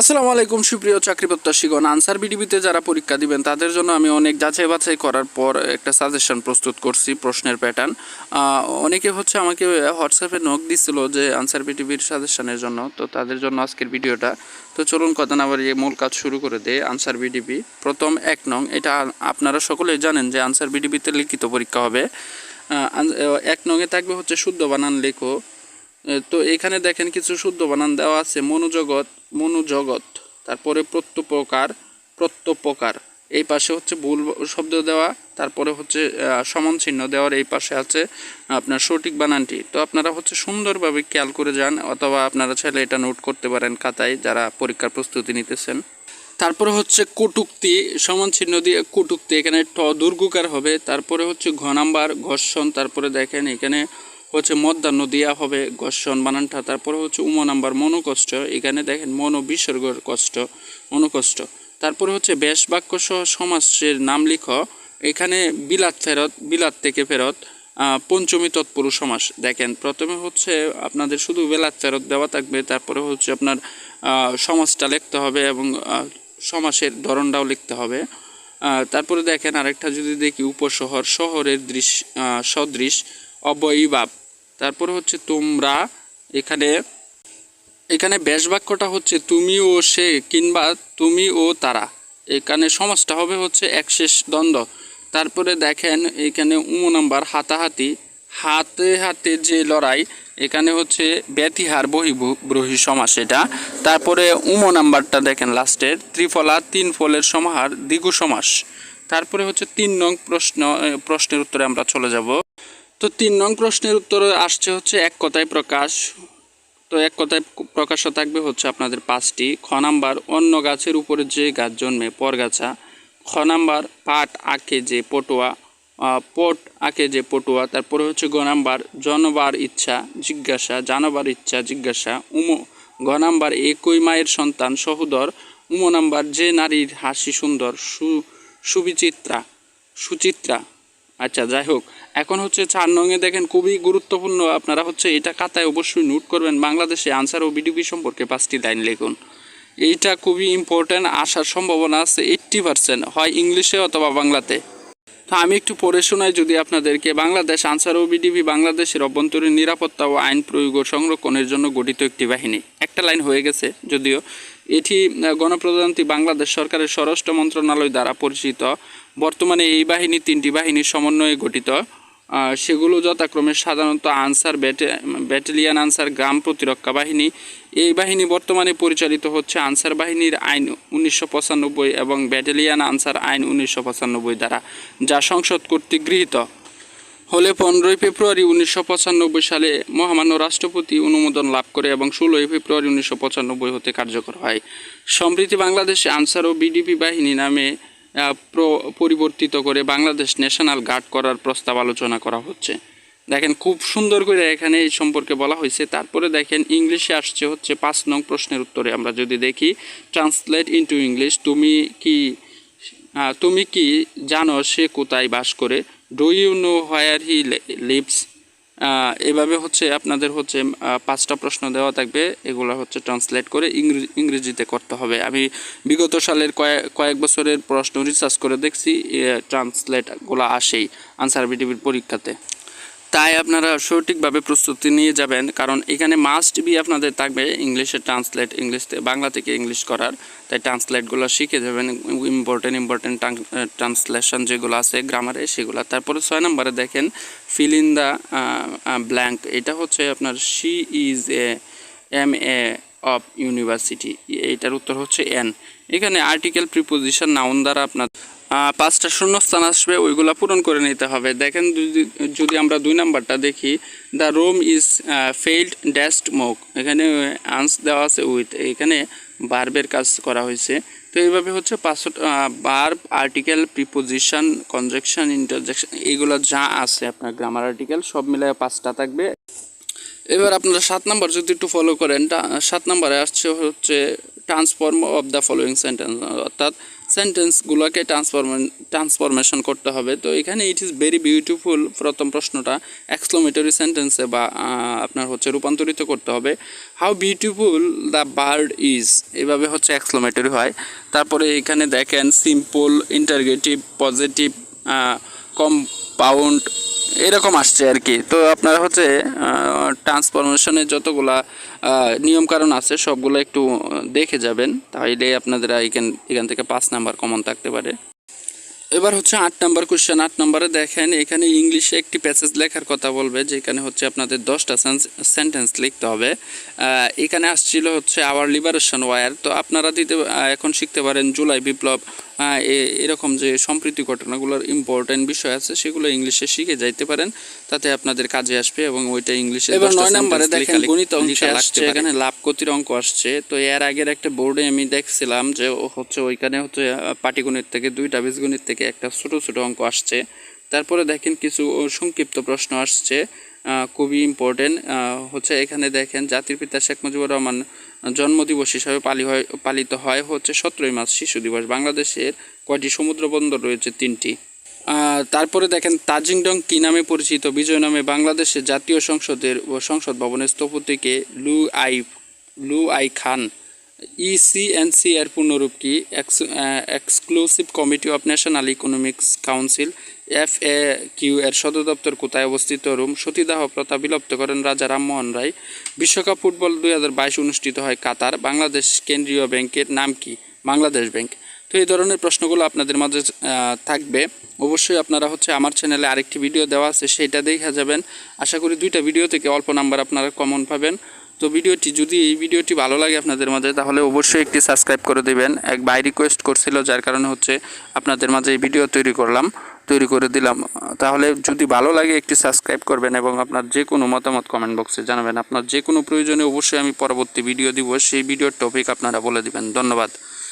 আসসালামু আলাইকুম, সুপ্রিয় চাকরি প্রত্যাশীগণ। আনসার বিডিবিতে যারা পরীক্ষা দিবেন, তাদের জন্য আমি অনেক যাচাই বাছাই করার পর একটা সাজেশন প্রস্তুত করছি, প্রশ্নের প্যাটার্ন অনেকে হচ্ছে আমাকে হোয়াটসঅ্যাপে নক দিছিল যে আনসার বিডিবির সাজেশনের জন্য, তো তাদের জন্য আজকের ভিডিওটা। তো চলুন কথা না বাড়িয়ে মূল কাজ শুরু করে দেয় আনসার বিডিবি প্রথম এক নং, এটা আপনারা সকলেই জানেন যে আনসার বিডিবিতে লিখিত পরীক্ষা হবে। এক নংয়ে থাকবে হচ্ছে শুদ্ধ বানান লেখো। তো এখানে দেখেন কিছু শুদ্ধ বানান দেওয়া আছে মনোজগৎ মনোজগৎ, তারপরে প্রত্যপকার প্রত্যপকার, এই পাশে হচ্ছে ভুল শব্দ দেওয়া, তারপরে হচ্ছে সমান চিহ্ন দেওয়ার এই পাশে আছে আপনার সঠিক বানানটি। তো আপনারা হচ্ছে সুন্দরভাবে খেয়াল করে যান, অথবা আপনারা চাইলে এটা নোট করতে পারেন খাতায় যারা পরীক্ষার প্রস্তুতি নিতেছেন। তারপরে হচ্ছে কটুক্তি, সমান চিহ্ন দিয়ে কটুক্তি, এখানে ট দুর্গুকার হবে, তারপরে হচ্ছে ঘ নাম্বার, ঘর্ষণ, তারপরে দেখেন এখানে হচ্ছে মধ্যাহ্ন দেওয়া হবে ঘর্ষণ বানানটা, তারপরে হচ্ছে উম নাম্বার, মনোকষ্ট, এখানে দেখেন মনো বিসর্গর কষ্ট, মনোকষ্ট। তারপরে হচ্ছে বেশ বাক্য সহ সমাসের নাম লিখ, এখানে বিলাত ফেরত, বিলাত থেকে ফেরত পঞ্চমী তৎপুরুষ সমাস দেখেন। প্রথমে হচ্ছে আপনাদের শুধু বেলাত ফেরত দেওয়া থাকবে, তারপরে হচ্ছে আপনার সমাজটা লিখতে হবে এবং সমাসের ধরনটাও লিখতে হবে। তারপরে দেখেন আরেকটা যদি দেখি, উপশহর, শহরের দৃশ্য সদৃশ, অবয়বাব। তারপরে হচ্ছে তোমরা এখানে এখানে ব্যাস বাক্যটা হচ্ছে তুমি ও সে কিংবা তুমি ও তারা। এখানে সমাজটা হবে হচ্ছে এক শেষ দ্বন্দ্ব। তারপরে দেখেন এখানে উম নাম্বার হাতাহাতি। হাতে হাতে যে লড়াই, এখানে হচ্ছে ব্যতিহার বহিব্রহী সমাস এটা। তারপরে উম নাম্বারটা দেখেন লাস্টের, ত্রিফলা তিন ফলের সমাহার, দ্বিগু সমাস। তারপরে হচ্ছে তিন নং প্রশ্ন প্রশ্নের উত্তরে আমরা চলে যাব। তো তিন নং প্রশ্নের উত্তরে আসছে হচ্ছে এক কথায় প্রকাশ। তো এক কথায় প্রকাশ্য থাকবে হচ্ছে আপনাদের পাঁচটি। খ নাম্বার, অন্য গাছের উপরে যে গাছ জন্মে পরগাছা খ নাম্বার, পাট আঁকে যে পটুয়া পট আঁকে যে পটুয়া। তারপরে হচ্ছে গ নাম্বার, জনবার ইচ্ছা, জিজ্ঞাসা, জানবার ইচ্ছা, জিজ্ঞাসা, উম গ নাম্বার, একই মায়ের সন্তান, সহোদর। উম, নাম্বার, যে নারীর হাসি সুন্দর, সু, সুবিচিত্রা, সুচিত্রা। আচ্ছা যাই হোক। এখন হচ্ছে চার নঙে দেখেন খুবই গুরুত্বপূর্ণ আপনারা হচ্ছে এটা খাতায় অবশ্যই নোট করবেন বাংলাদেশে আনসার ও বিডিপি সম্পর্কে পাঁচটি লাইন লিখুন। এইটা খুবই ইম্পর্ট্যান্ট আসার সম্ভাবনা আছে এইট্টি পার্সেন্ট হয় ইংলিশে অথবা বাংলাতে। তো আমি একটু পড়ে শোনাই যদি আপনাদেরকে, বাংলাদেশ আনসার ও বিডিপি বাংলাদেশের অভ্যন্তরীণ নিরাপত্তা ও আইন প্রয়োগ ও সংরক্ষণের জন্য গঠিত একটি বাহিনী। একটা লাইন হয়ে গেছে যদিও। এটি গণপ্রজাতন্ত্রী বাংলাদেশ সরকারের স্বরাষ্ট্র মন্ত্রণালয় দ্বারা পরিচিত। বর্তমানে এই বাহিনী তিনটি বাহিনীর সমন্বয়ে গঠিত। সেগুলো যথাক্রমে সাধারণত আনসার ব্যাটে- ব্যাটালিয়ান আনসার গ্রাম প্রতিরক্ষা বাহিনী। এই বাহিনী বর্তমানে পরিচালিত হচ্ছে আনসার বাহিনীর আইন উনিশশো পঁচানব্বই এবং ব্যাটালিয়ান আনসার আইন উনিশশো পঁচানব্বই দ্বারা, যা সংসদ কর্তৃক গৃহীত। হলে পনেরোই ফেব্রুয়ারি উনিশশো পঁচানব্বই সালে মহামান্য রাষ্ট্রপতি অনুমোদন লাভ করে এবং ষোলোই ফেব্রুয়ারি উনিশশো পঁচানব্বই হতে কার্যকর হয়। সম্প্রতি বাংলাদেশে আনসার ও বিডিপি বাহিনী নামে পরিবর্তিত করে বাংলাদেশ ন্যাশনাল গার্ড করার প্রস্তাব আলোচনা করা হচ্ছে। দেখেন, খুব সুন্দর করে এখানে এই সম্পর্কে বলা হয়েছে। তারপরে দেখেন, ইংলিশে আসছে হচ্ছে পাঁচ নং প্রশ্নের উত্তরে। আমরা যদি দেখি ট্রান্সলেট ইনটু ইংলিশ তুমি কি তুমি কি জানো সে কোথায় বাস করে? Do you know where he lives এভাবে হচ্ছে আপনাদের হচ্ছে পাঁচটা প্রশ্ন দেওয়া থাকবে। এগুলো হচ্ছে ট্রান্সলেট করে ইংরে- ইংরেজিতে করতে হবে। আমি বিগত সালের কয়েক কয়েক বছরের প্রশ্ন রিসার্চ করে দেখছি ট্রান্সলেটগুলো আসেই আনসার বিটিভির পরীক্ষাতে। তাই আপনারা সঠিকভাবে প্রস্তুতি নিয়ে যাবেন, কারণ এখানে মাস্ট বি আপনাদের থাকবে ইংলিশে ট্রান্সলেট ইংলিশ বাংলা থেকে ইংলিশ করার। তাই ট্রান্সলেটগুলো শিখে যাবেন ইম্পর্টেন্ট ইম্পর্টেন্ট ট্রান্সলেশন যেগুলো আছে গ্রামারে সেগুলো। তারপরে ছয় নম্বরে দেখেন ফিল ইন দ্য ব্ল্যাঙ্ক এটা হচ্ছে আপনার she is a M A of university এইটার উত্তর হচ্ছে এন এখানে আর্টিকেল প্রিপোজিশন নাউন দ্বারা আপনার পাঁচটা শূন্যস্থান আসবে, ওইগুলা পূরণ করে নিতে হবে। দেখেন যদি আমরা দুই নাম্বারটা দেখি the room is filled dash smoke এখানে আনস দেওয়া আছে উইথ এখানে বার্বের কাজ করা হয়েছে। তো এইভাবে হচ্ছে পাঁচশো verb article preposition conjunction interjection এইগুলো যা আছে আপনার গ্রামার আর্টিকেল সব মিলিয়ে পাঁচটা থাকবে। এবার আপনারা সাত নাম্বার যদি একটু ফলো করেন সাত নাম্বারে আসছে হচ্ছে transform of the following sentence অর্থাৎ সেন্টেন্সগুলোকে ট্রান্সফরমে ট্রান্সফরমেশন করতে হবে। তো এখানে ইট ইজ ভেরি বিউটিফুল প্রথম প্রশ্নটা এক্সক্লোমেটরি সেন্টেন্সে বা আপনার হচ্ছে রূপান্তরিত করতে হবে। How beautiful the bird is এভাবে হচ্ছে এক্সক্লোমেটরি হয়। তারপরে এখানে দেখেন সিম্পল ইন্টারগেটিভ পজিটিভ কম্পাউন্ড এরকম আসছে আর কি। তো আপনারা হচ্ছে ট্রান্সফরমেশনের যতগুলা নিয়মকানুন আছে, সবগুলো একটু দেখে যাবেন। তাহলে আপনাদের এখান এখান থেকে পাঁচ নাম্বার কমন থাকতে পারে। এবার হচ্ছে আট নাম্বার কোয়েশ্চেন আট নম্বরে দেখেন, এখানে ইংলিশে একটি প্যাসেজ লেখার কথা বলবে, যেখানে হচ্ছে আপনাদের দশটা সেন্টেন্স লিখতে হবে। এখানে আসছিল হচ্ছে আওয়ার লিবারেশন ওয়ার তো আপনারা দিতে এখন শিখতে পারেন জুলাই বিপ্লব এরকম যে সম্প্রীতি ঘটনাগুলোর ইম্পর্টেন্ট বিষয় আছে সেগুলো ইংলিশে শিখে যাইতে পারেন। তাতে আপনাদের কাজে আসবে এবং ওইটা ইংলিশে এবার নয় নম্বরে দেখেন গণিত অংশে আসছে এখানে লাভ ক্ষতির অঙ্ক আসছে। তো এর আগের একটা বোর্ডে আমি দেখছিলাম যে হচ্ছে ওইখানে হচ্ছে পাটিগণিত থেকে দুইটা বীজগণিত থেকে একটা ছোট ছোট অঙ্ক আসছে। তারপরে দেখেন কিছু সংক্ষিপ্ত প্রশ্ন আসছে। খুবই ইম্পর্টেন্ট হচ্ছে এখানে দেখেন জাতির পিতা শেখ মুজিবুর রহমান জন্মদিবস হিসাবে পালি হয়, পালিত হয় হচ্ছে সতেরোই মার্চ শিশু দিবস। বাংলাদেশের কয়টি সমুদ্র বন্দর রয়েছে? তিনটি। তারপরে দেখেন তাজিংডং কি নামে পরিচিত? বিজয় নামে বাংলাদেশের জাতীয় সংসদের সংসদ ভবনের স্থপতিকে লু আই লু আই খান। E ইসিএনসি এর পূর্ণরূপ কি? Exclusive committee of national economics council F A Q এর সদর দপ্তর কোথায় অবস্থিত? রোম সতীদাহ প্রথা বিলুপ্ত করেন রাজা রামমোহন রায়। বিশ্বকাপ ফুটবল দুই হাজার বাইশ অনুষ্ঠিত হয় কাতার। বাংলাদেশ কেন্দ্রীয় ব্যাংকের নাম কি? বাংলাদেশ ব্যাংক। তো এই ধরনের প্রশ্নগুলো আপনাদের মাঝে থাকবে। অবশ্যই আপনারা হচ্ছে আমার চ্যানেলে আরেকটি ভিডিও দেওয়া আছে সেইটা দেখা যাবেন। আশা করি দুইটা ভিডিও থেকে অল্প নাম্বার আপনারা কমন পাবেন। তো ভিডিওটি, যদি এই ভিডিওটি ভালো লাগে আপনাদের মাঝে, তাহলে অবশ্যই একটি সাবস্ক্রাইব করে দিবেন। এক ভাই রিকোয়েস্ট করছিল, যার কারণে হচ্ছে আপনাদের মাঝে এই ভিডিও তৈরি করলাম। তৈরি করে দিলাম। তাহলে যদি ভালো লাগে একটি সাবস্ক্রাইব করবেন এবং আপনার যে কোনো মতামত কমেন্ট বক্সে জানাবেন। আপনার যে কোনো প্রয়োজনে অবশ্যই আমি পরবর্তী ভিডিও দিব। সেই ভিডিওর টপিক আপনারা বলে দিবেন। ধন্যবাদ।